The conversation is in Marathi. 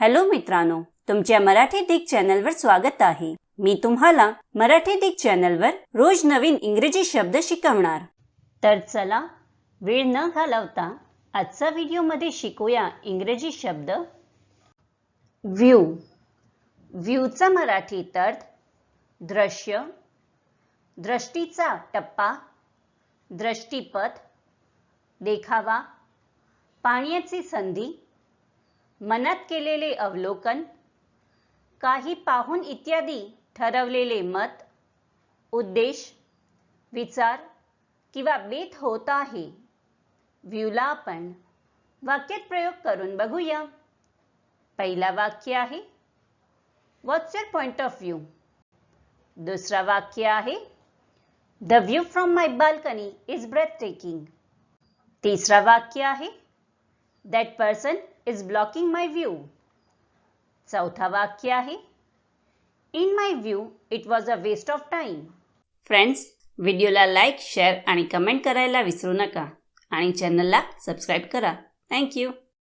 हॅलो मित्रांनो तुमच्या मराठी दिग चॅनलवर स्वागत आहे. मी तुम्हाला मराठी दिग चॅनलवर रोज नवीन इंग्रजी शब्द शिकवणार. तर चला वेळ न घालवता आजचा व्हिडिओमध्ये शिकूया इंग्रजी शब्द. व्ह्यू. व्ह्यूचा मराठीत अर्थ दृश्य. दृष्टीचा टप्पा दृष्टीपथ देखावा. पाण्याची संधी मनात केलेले अवलोकन काही पाहून इत्यादी ठरवलेले मत उद्देश विचार किंवा बेत होत आहे. व्ह्यूला आपण वाक्यात प्रयोग करून बघूया. पहिला वाक्य आहे what's your point of view दुसरा वाक्य आहे the view from my balcony is breathtaking तिसरा वाक्य आहे that person is blocking my view चौथा वाक्य आहे in my view it was a waste of time friends व्हिडिओला लाईक शेअर आणि कमेंट करायला विसरू नका आणि चॅनलला सबस्क्राईब करा. थँक्यू